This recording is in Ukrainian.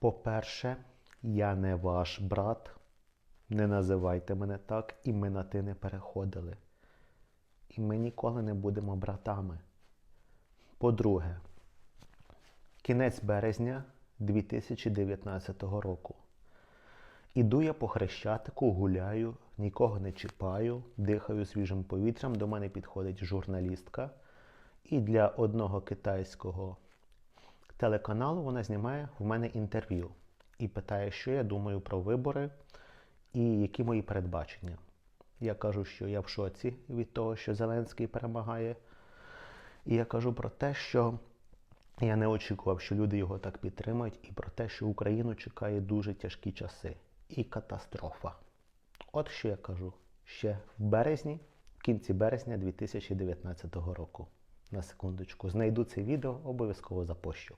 По-перше, я не ваш брат. Не називайте мене так, і ми на ти не переходили. І ми ніколи не будемо братами. По-друге, кінець березня 2019 року. Іду я по хрещатику, гуляю, нікого не чіпаю, дихаю свіжим повітрям. До мене підходить журналістка. І для одного китайського телеканалу вона знімає в мене інтерв'ю і питає, що я думаю про вибори і які мої передбачення. Я кажу, що я в шоці від того, що Зеленський перемагає. І я кажу про те, що я не очікував, що люди його так підтримають, і про те, що Україну чекає дуже тяжкі часи і катастрофа. От що я кажу ще в березні, в кінці березня 2019 року. На секундочку, знайду це відео, обов'язково запощу.